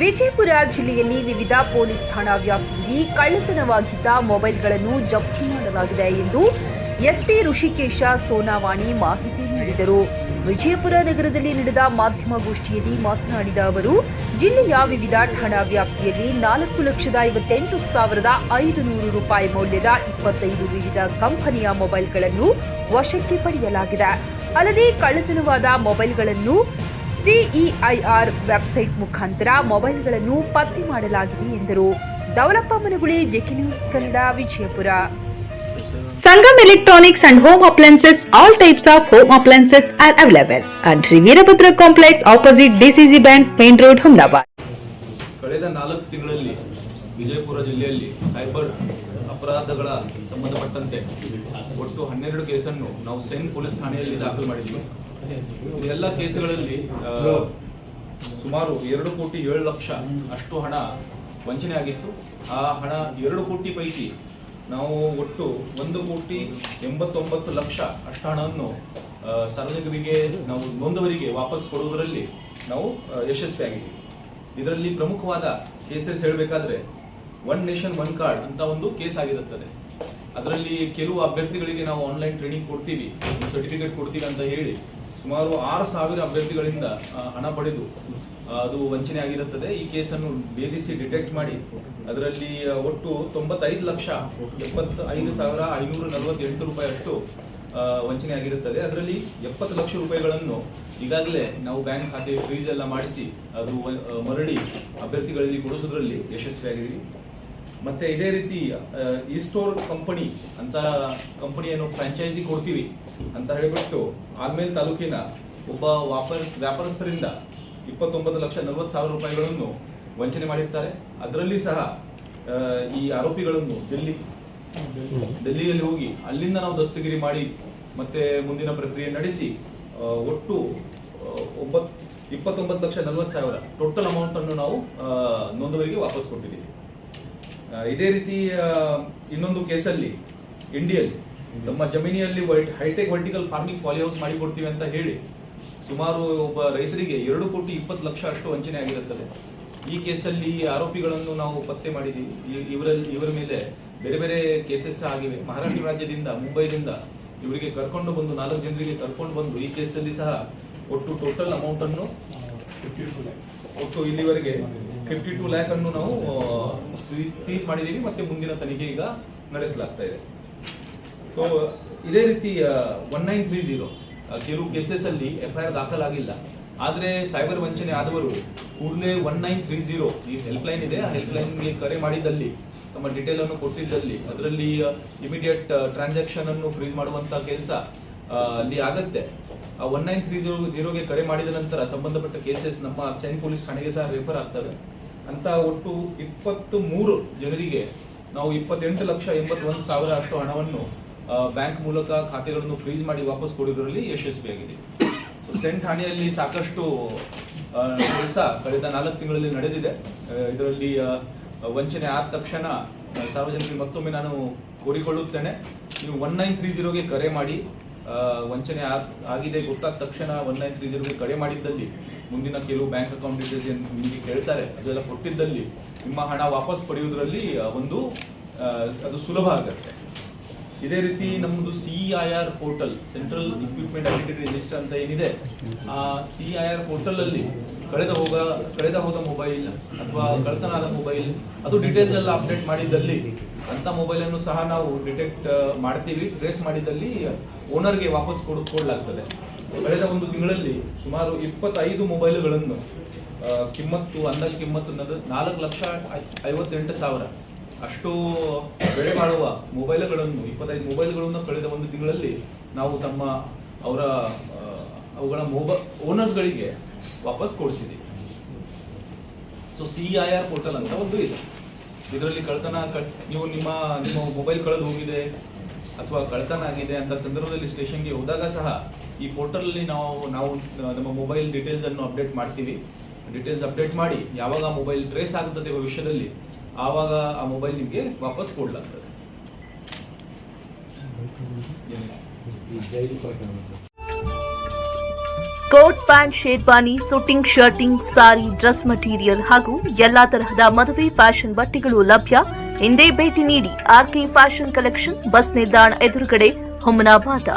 ವಿಜಯಪುರ ಜಿಲ್ಲೆಯಲ್ಲಿ ವಿವಿಧ ಪೊಲೀಸ್ ಠಾಣಾ ವ್ಯಾಪ್ತಿಯಲ್ಲಿ ಕಳ್ಳತನವಾಗಿದ್ದ ಮೊಬೈಲ್ಗಳನ್ನು ಜಪ್ತಿ ಮಾಡಲಾಗಿದೆ ಎಂದು ಎಸ್ಪಿ ಋಷಿಕೇಶ ಸೋನಾವಾಣಿ ಮಾಹಿತಿ ನೀಡಿದರು. ವಿಜಯಪುರ ನಗರದಲ್ಲಿ ನಡೆದ ಮಾಧ್ಯಮಗೋಷ್ಠಿಯಲ್ಲಿ ಮಾತನಾಡಿದ ಅವರು, ಜಿಲ್ಲೆಯ ವಿವಿಧ ಠಾಣಾ ವ್ಯಾಪ್ತಿಯಲ್ಲಿ ನಾಲ್ಕು ಲಕ್ಷದ ಐವತ್ತೆಂಟು ಸಾವಿರದ ಐದು ನೂರು ರೂಪಾಯಿ ಮೌಲ್ಯದ ಇಪ್ಪತ್ತೈದು ವಿವಿಧ ಕಂಪನಿಯ ಮೊಬೈಲ್ಗಳನ್ನು ವಶಕ್ಕೆ ಪಡೆಯಲಾಗಿದೆ. ಅಲ್ಲದೆ ಕಳ್ಳತನವಾದ ಮೊಬೈಲ್ಗಳನ್ನು ಸಿಇಐಆರ್ ವೆಬ್ಸೈಟ್ ಮುಖಾಂತರ ಮೊಬೈಲ್ಗಳನ್ನು ಪತ್ತೆ ಮಾಡಲಾಗಿದೆ ಎಂದರು. Daulappa Managuli JK news Kannada Vijayapura. Sangam electronics and home appliances all types of home appliances are available. And Shri Veerabhadra complex opposite DCC bank main road Hondabad ಕಳೆದ ನಾಲ್ಕು ತಿಂಗಳಲ್ಲಿ ವಿಜಯಪುರ ಜಿಲ್ಲೆಯಲ್ಲಿ ಸೈಬರ್ ಅಪರಾಧಗಳ ಸಂಬಂಧಪಟ್ಟಂತೆ ಒಟ್ಟು ಹನ್ನೆರಡು ಕೇಸನ್ನು ನಾವು ಸೇನ್ ಪೊಲೀಸ್ ಠಾಣೆಯಲ್ಲಿ ದಾಖಲು ಮಾಡಿದ್ದೀವಿ ಎಲ್ಲ ಕೇಸುಗಳಲ್ಲಿ ಸುಮಾರು ಎರಡು ಕೋಟಿ ಏಳು ಲಕ್ಷ ಅಷ್ಟು ಹಣ ವಂಚನೆ ಆಗಿತ್ತು. ಆ ಹಣ ಎರಡು ಕೋಟಿ ಪೈಕಿ ನಾವು ಒಟ್ಟು ಒಂದು ಕೋಟಿ ಎಂಬತ್ತೊಂಬತ್ತು ಲಕ್ಷ ಅಷ್ಟು ಹಣವನ್ನು ಸಾರ್ವಜನಿಕರಿಗೆ ನಾವು ನೊಂದವರಿಗೆ ವಾಪಸ್ ಕೊಡುವುದರಲ್ಲಿ ನಾವು ಯಶಸ್ವಿಯಾಗಿದ್ದೀವಿ ಇದರಲ್ಲಿ ಪ್ರಮುಖವಾದ ಕೇಸಸ್ ಹೇಳಬೇಕಾದ್ರೆ ಒನ್ ನೇಷನ್ ಒನ್ ಕಾರ್ಡ್ ಅಂತ ಒಂದು ಕೇಸ್ ಆಗಿರುತ್ತದೆ. ಅದರಲ್ಲಿ ಕೆಲವು ಅಭ್ಯರ್ಥಿಗಳಿಗೆ ನಾವು ಆನ್ಲೈನ್ ಟ್ರೈನಿಂಗ್ ಕೊಡ್ತೀವಿ ಸರ್ಟಿಫಿಕೇಟ್ ಕೊಡ್ತೀವಿ ಅಂತ ಹೇಳಿ. ಸುಮಾರು ಆರು ಸಾವಿರ ಅಭ್ಯರ್ಥಿಗಳಿಂದ ಹಣ ಪಡೆದು ಅದು ವಂಚನೆ ಆಗಿರುತ್ತದೆ. ಈ ಕೇಸನ್ನು ಭೇದಿಸಿ ಡಿಟೆಕ್ಟ್ ಮಾಡಿ, ಅದರಲ್ಲಿ ಒಟ್ಟು ತೊಂಬತ್ತೈದು ಲಕ್ಷ ಎಪ್ಪತ್ತು ಐದು ಸಾವಿರ ಐನೂರ ನಲವತ್ತೆಂಟು ರೂಪಾಯಿ ಅಷ್ಟು ವಂಚನೆ ಆಗಿರುತ್ತದೆ. ಅದರಲ್ಲಿ ಎಪ್ಪತ್ತು ಲಕ್ಷ ರೂಪಾಯಿಗಳನ್ನು ಈಗಾಗಲೇ ನಾವು ಬ್ಯಾಂಕ್ ಖಾತೆ ಫ್ರೀಸ್ ಎಲ್ಲ ಮಾಡಿಸಿ, ಅದು ಮರಳಿ ಅಭ್ಯರ್ಥಿಗಳಲ್ಲಿ ಕೊಡಿಸೋದ್ರಲ್ಲಿ ಯಶಸ್ವಿಯಾಗಿದ್ದೀವಿ. ಮತ್ತೆ ಇದೇ ರೀತಿ ಈ ಸ್ಟೋರ್ ಕಂಪನಿ ಅಂತ ಕಂಪನಿಯನ್ನು ಫ್ರಾಂಚೈಸಿ ಕೊಡ್ತೀವಿ ಅಂತ ಹೇಳಿಬಿಟ್ಟು ಆಲ್ಮೇಲ್ ತಾಲೂಕಿನ ಒಬ್ಬ ವ್ಯಾಪಾರ, ವ್ಯಾಪಾರಸ್ಥರಿಂದ ಇಪ್ಪತ್ತೊಂಬತ್ತು ಲಕ್ಷ ನಲವತ್ತು ಸಾವಿರ ರೂಪಾಯಿಗಳನ್ನು ವಂಚನೆ ಮಾಡಿರ್ತಾರೆ. ಅದರಲ್ಲಿ ಸಹ ಈ ಆರೋಪಿಗಳನ್ನು ಡೆಲ್ಲಿ, ಡೆಲ್ಲಿಯಲ್ಲಿ ಹೋಗಿ ಅಲ್ಲಿಂದ ನಾವು ದಸ್ತಗಿರಿ ಮಾಡಿ ಮತ್ತೆ ಮುಂದಿನ ಪ್ರಕ್ರಿಯೆ ನಡೆಸಿ ಒಟ್ಟು ಒಂಬತ್ತು ಒಂಬತ್, ಇಪ್ಪತ್ತೊಂಬತ್ತು ಲಕ್ಷ ನಲವತ್ತು ಸಾವಿರ ಟೋಟಲ್ ಅಮೌಂಟ್ ಅನ್ನು ನಾವು ನೋಂದವರಿಗೆ ವಾಪಸ್ ಕೊಟ್ಟಿದ್ದೀವಿ. ಇದೇ ರೀತಿ ಇನ್ನೊಂದು ಕೇಸಲ್ಲಿ ಇಂಡಿಯಲ್ಲಿ ನಮ್ಮ ಜಮೀನಿಯಲ್ಲಿ white high tech vertical farming poly house ಮಾಡಿಕೊಡ್ತೀವಿ ಅಂತ ಹೇಳಿ ಸುಮಾರು ಒಬ್ಬ ರೈತರಿಗೆ ಎರಡು ಕೋಟಿ ಇಪ್ಪತ್ತು ಲಕ್ಷ ಅಷ್ಟು ವಂಚನೆ ಆಗಿರುತ್ತದೆ. ಈ ಕೇಸಲ್ಲಿ ಈ ಆರೋಪಿಗಳನ್ನು ನಾವು ಪತ್ತೆ ಮಾಡಿದ್ದೀವಿ ಇವರಲ್ಲಿ ಇವರ ಮೇಲೆ ಬೇರೆ ಬೇರೆ ಕೇಸಸ್ ಆಗಿವೆ. ಮಹಾರಾಷ್ಟ್ರ ರಾಜ್ಯದಿಂದ ಮುಂಬೈದಿಂದ ಇವರಿಗೆ ಕರ್ಕೊಂಡು ಬಂದು ನಾಲ್ಕು ಜನರಿಗೆ ಕರ್ಕೊಂಡು ಬಂದು ಈ ಕೇಸಲ್ಲಿ ಸಹ ಒಟ್ಟು ಟೋಟಲ್ ಅಮೌಂಟ್ ಅನ್ನು ಒಟ್ಟು ಇಲ್ಲಿವರೆಗೆ ಫಿಫ್ಟಿ ಟೂ ಲ್ಯಾಕ್ ಅನ್ನು ನಾವು ಸೀಸ್ ಮಾಡಿದ್ದೀವಿ ಮತ್ತೆ ಮುಂದಿನ ತನಿಖೆ ಈಗ ನಡೆಸಲಾಗ್ತಾ ಇದೆ. ಸೊ ಇದೇ ರೀತಿ ಒನ್ ನೈನ್ ತ್ರೀ ಜೀರೋ ಕೆಲವು ಕೇಸಸ್ ಅಲ್ಲಿ ಎಫ್ ಐ ಆರ್ ದಾಖಲಾಗಿಲ್ಲ. ಆದರೆ ಸೈಬರ್ ವಂಚನೆ ಆದವರು ಕೂಡಲೇ ಒನ್ ನೈನ್ ತ್ರೀ ಜೀರೋ ಈ ಹೆಲ್ಪ್ ಲೈನ್ ಇದೆ. ಆ ಹೆಲ್ಪ್ ಲೈನ್ಗೆ ಕರೆ ಮಾಡಿದಲ್ಲಿ ತಮ್ಮ ಡಿಟೇಲ್ ಅನ್ನು ಕೊಟ್ಟಿದ್ದಲ್ಲಿ ಅದರಲ್ಲಿ ಇಮಿಡಿಯೇಟ್ ಟ್ರಾನ್ಸಾಕ್ಷನ್ ಅನ್ನು ಫ್ರೀಸ್ ಮಾಡುವಂತಹ ಕೆಲಸ ಅಲ್ಲಿ ಆಗತ್ತೆ. ಆ ಒನ್ ನೈನ್ ತ್ರೀ ಜೀರೋ ಜೀರೋಗೆ ಕರೆ ಮಾಡಿದ ನಂತರ ಸಂಬಂಧಪಟ್ಟ ಕೇಸಸ್ ನಮ್ಮ ಸೈನ್ ಪೊಲೀಸ್ ಠಾಣೆಗೆ ಸಹ ರೆಫರ್ ಆಗ್ತವೆ. ಅಂತ ಒಟ್ಟು ಇಪ್ಪತ್ತು ಮೂರು ಜನರಿಗೆ ನಾವು ಇಪ್ಪತ್ತೆಂಟು ಲಕ್ಷ ಎಂಬತ್ತೊಂದು ಸಾವಿರ ಅಷ್ಟು ಹಣವನ್ನು ಬ್ಯಾಂಕ್ ಮೂಲಕ ಖಾತೆಗಳನ್ನು ಫ್ರೀಜ್ ಮಾಡಿ ವಾಪಸ್ ಕೊಡೋದರಲ್ಲಿ ಯಶಸ್ವಿಯಾಗಿದೆ ಸೊ ಸೆಂಟ್ ಠಾಣೆಯಲ್ಲಿ ಸಾಕಷ್ಟು ಕೆಲಸ ಕಳೆದ ನಾಲ್ಕು ತಿಂಗಳಲ್ಲಿ ನಡೆದಿದೆ. ಇದರಲ್ಲಿ ವಂಚನೆ ಆದ ತಕ್ಷಣ ಸಾರ್ವಜನಿಕರಿಗೆ ಮತ್ತೊಮ್ಮೆ ನಾನು ಕೋರಿಕೊಳ್ಳುತ್ತೇನೆ. ನೀವು ಒನ್ ನೈನ್ ತ್ರೀ ಜೀರೋಗೆ ಕರೆ ಮಾಡಿ ವಂಚನೆ ಆಗ್- ಆಗಿದೆ ಗೊತ್ತಾದ ತಕ್ಷಣ ಒನ್ ನೈನ್ ತ್ರೀ ಜೀರೋಗೆ ಕಡೆ ಮಾಡಿದ್ದಲ್ಲಿ. ಮುಂದಿನ ಕೆಲವು ಬ್ಯಾಂಕ್ ಅಕೌಂಟ್ ಡೀಟೇಲ್ಸ್ ಏನು ನಿಮಗೆ ಕೇಳ್ತಾರೆ, ಅದೆಲ್ಲ ಕೊಟ್ಟಿದ್ದಲ್ಲಿ, ನಿಮ್ಮ ಹಣ ವಾಪಸ್ ಪಡೆಯುವುದರಲ್ಲಿ ಒಂದು ಅದು ಸುಲಭ ಆಗುತ್ತೆ. ಇದೇ ರೀತಿ ನಮ್ಮದು C I R portal central equipment identity register ಅಂತ ಏನಿದೆ, ಆ ಸಿ ಐ ಆರ್ ಪೋರ್ಟಲ್ ಅಲ್ಲಿ ಕಳೆದ ಹೋಗ, ಕಳೆದ ಹೋದ ಮೊಬೈಲ್ ಅಥವಾ ಕಳ್ತನಾದ ಮೊಬೈಲ್ ಅದು ಡೀಟೇಲ್ಸ್ ಎಲ್ಲ ಅಪ್ಡೇಟ್ ಮಾಡಿದ್ದಲ್ಲಿ ಅಂತ ಮೊಬೈಲ್ ಅನ್ನು ಸಹ ನಾವು ಡಿಟೆಕ್ಟ್ ಮಾಡ್ತೀವಿ. ಟ್ರೇಸ್ ಮಾಡಿದ್ದಲ್ಲಿ ಓನರ್ಗೆ ವಾಪಸ್ ಕೊಡು, ಕೊಡಲಾಗ್ತದೆ. ಕಳೆದ ಒಂದು ತಿಂಗಳಲ್ಲಿ ಸುಮಾರು ಇಪ್ಪತ್ತೈದು ಮೊಬೈಲ್ಗಳನ್ನು ಕಿಮ್ಮತ್ತು, ಅಂದಾಜು ಕಿಮ್ಮತ್ತು ಅನ್ನೋದು ನಾಲ್ಕು ಲಕ್ಷ ಐವತ್ತೆಂಟು ಸಾವಿರ ಅಷ್ಟು ಬೆಳೆ ಬಾಳುವ ಮೊಬೈಲ್ಗಳನ್ನು, ಇಪ್ಪತ್ತೈದು ಮೊಬೈಲ್ಗಳನ್ನು ಕಳೆದ ಒಂದು ತಿಂಗಳಲ್ಲಿ ನಾವು ತಮ್ಮ ಅವರ ಅವುಗಳ ಮೊಬ, ಓನರ್ಸ್ಗಳಿಗೆ ವಾಪಸ್ ಕೊಡಿಸಿದ್ದೀವಿ so C I R portal ಅಂತ ಒಂದು ಇದೆ. ಇದರಲ್ಲಿ ಕಳ್ತನ ನೀವು ನಿಮ್ಮ ನಿಮ್ಮ ಮೊಬೈಲ್ ಕಳೆದು ಹೋಗಿದೆ ಅಥವಾ ಕಳ್ತನ ಆಗಿದೆ ಅಂತ ಸಂದರ್ಭದಲ್ಲಿ ಸ್ಟೇಷನ್ಗೆ ಹೋದಾಗ ಸಹ ಈ ಪೋರ್ಟಲಲ್ಲಿ ನಾವು ನಾವು, ನಮ್ಮ ಮೊಬೈಲ್ ಡೀಟೇಲ್ಸನ್ನು ಅಪ್ಡೇಟ್ ಮಾಡ್ತೀವಿ. ಡೀಟೇಲ್ಸ್ ಅಪ್ಡೇಟ್ ಮಾಡಿ ಯಾವಾಗ ಮೊಬೈಲ್ ಟ್ರೇಸ್ ಆಗುತ್ತದೆ ಭವಿಷ್ಯದಲ್ಲಿ ಆವಾಗ ಆ ಮೊಬೈಲ್ ನಿಮಗೆ ವಾಪಸ್ ಕೊಡಲಾಗ್ತದೆ. Coat pant sherwani suiting shirting sari dress material ಹಾಗೂ ಎಲ್ಲಾ ತರಹದ ಮದುವೆ ಫ್ಯಾಷನ್ ಬಟ್ಟೆಗಳು ಲಭ್ಯ. ಹಿಂದೆ ಭೇಟಿ ನೀಡಿ ಆರ್ಕೆ ಫ್ಯಾಷನ್ ಕಲೆಕ್ಷನ್ ಬಸ್ ನಿಲ್ದಾಣ ಎದುರುಗಡೆ ಹುಮನಾಬಾದ.